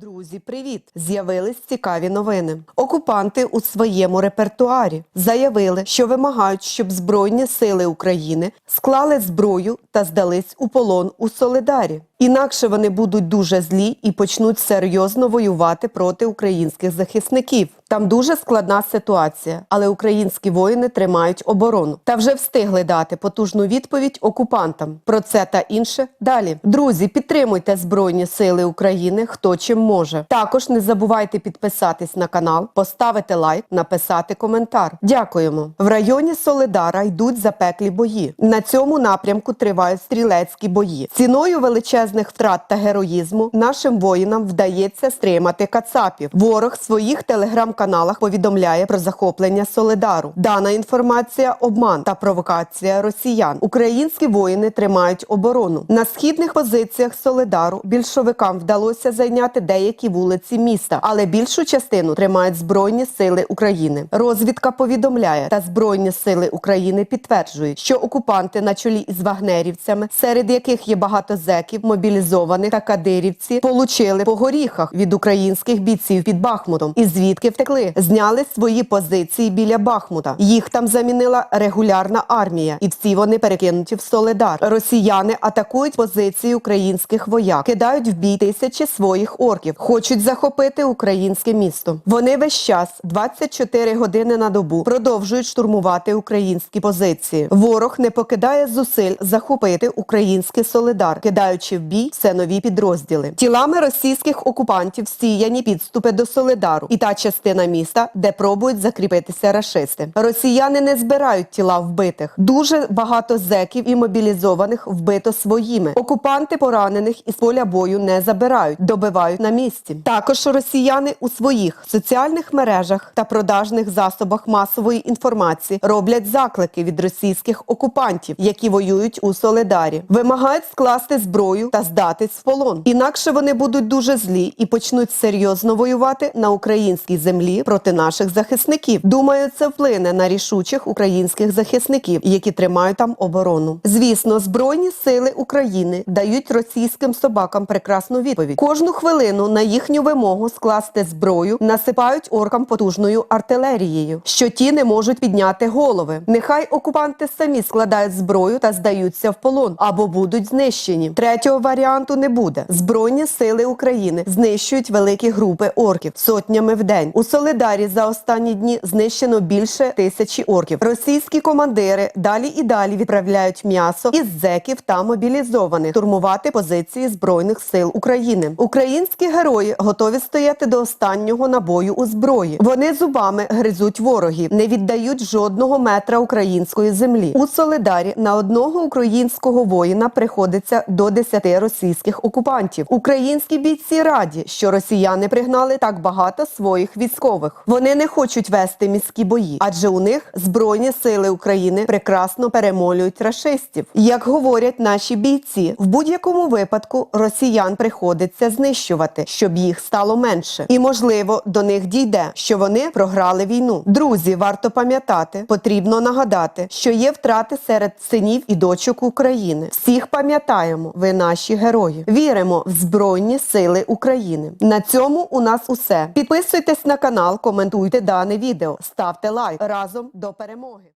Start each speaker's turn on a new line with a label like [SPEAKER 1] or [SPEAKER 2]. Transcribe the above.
[SPEAKER 1] Друзі, привіт! З'явились цікаві новини. Окупанти у своєму репертуарі заявили, що вимагають, щоб Збройні сили України склали зброю та здались у полон у Солидарі. Інакше вони будуть дуже злі і почнуть серйозно воювати проти українських захисників. Там дуже складна ситуація, але українські воїни тримають оборону та вже встигли дати потужну відповідь окупантам. Про це та інше далі. Друзі, підтримуйте Збройні Сили України, хто чим може. Також не забувайте підписатись на канал, поставити лайк, написати коментар. Дякуємо. В районі Солидара йдуть запеклі бої. На цьому напрямку тривають стрілецькі бої. Ціною величезних втрат та героїзму нашим воїнам вдається стримати кацапів. Ворог в своїх телеграм-каналах повідомляє про захоплення Солидару. Дана інформація обман та провокація росіян. Українські воїни тримають оборону. На східних позиціях Солидару більшовикам вдалося зайняти деякі вулиці міста, але більшу частину тримають Збройні сили України. Розвідка повідомляє, та Збройні сили України підтверджують, що окупанти на чолі із вагнерівцями, серед яких є багато зеків, мобілізованих та кадирівці, получили по горіхах від українських бійців під Бахмутом, і звідки втекли, зняли свої позиції біля Бахмута. Їх там замінила регулярна армія, і всі вони перекинуті в Соледар. Росіяни атакують позиції українських вояк, кидають в бій тисячі своїх орків, хочуть захопити українське місто. Вони весь час 24 години на добу продовжують штурмувати українські позиції. Ворог не покидає зусиль захопити український солидар, кидаючи в бій все нові підрозділи. Тілами російських окупантів сіяні підступи до Солидару і та частина міста, де пробують закріпитися рашисти. Росіяни не збирають тіла вбитих. Дуже багато зеків і мобілізованих вбито своїми. Окупанти поранених із поля бою не забирають, добивають на місці. Також росіяни у своїх соціальних мережах та продажних засобах масової інформації роблять заклики від російських окупантів, які воюють у Соледарі, вимагають скласти зброю та здатись в полон. Інакше вони будуть дуже злі і почнуть серйозно воювати на українській землі проти наших захисників. Думаю, це вплине на рішучих українських захисників, які тримають там оборону. Звісно, збройні сили України дають російським собакам прекрасну відповідь. Кожну хвилину на їхню вимогу скласти зброю насипають оркам потужною артилерією, що ті не можуть підняти голови. Нехай окупанти самі складають зброю та здаються в полон або будуть знищені. Третього варіанту не буде. Збройні сили України знищують великі групи орків сотнями в день. У Солидарі за останні дні знищено більше тисячі орків. Російські командири далі і далі відправляють м'ясо із зеків та мобілізованих штурмувати позиції збройних сил України. Українські герої готові стояти до останнього набою у зброї. Вони зубами гризуть ворогів, не віддають жодного метра української землі. У Солидарі на одного українського воїна приходиться до 10 російських окупантів. Українські бійці раді, що росіяни пригнали так багато своїх військових. Вони не хочуть вести міські бої, адже у них збройні сили України прекрасно перемолюють рашистів. Як говорять наші бійці, в будь-якому випадку росіян приходиться знищувати, щоб їх стало менше, і можливо до них дійде, що вони програли війну. Друзі, варто пам'ятати, потрібно нагадати, що є втрати серед синів і дочок України. Всіх пам'ятаємо, ви наші герої. Віримо в Збройні Сили України. На цьому у нас усе. Підписуйтесь на канал, коментуйте дане відео, ставте лайк разом до перемоги.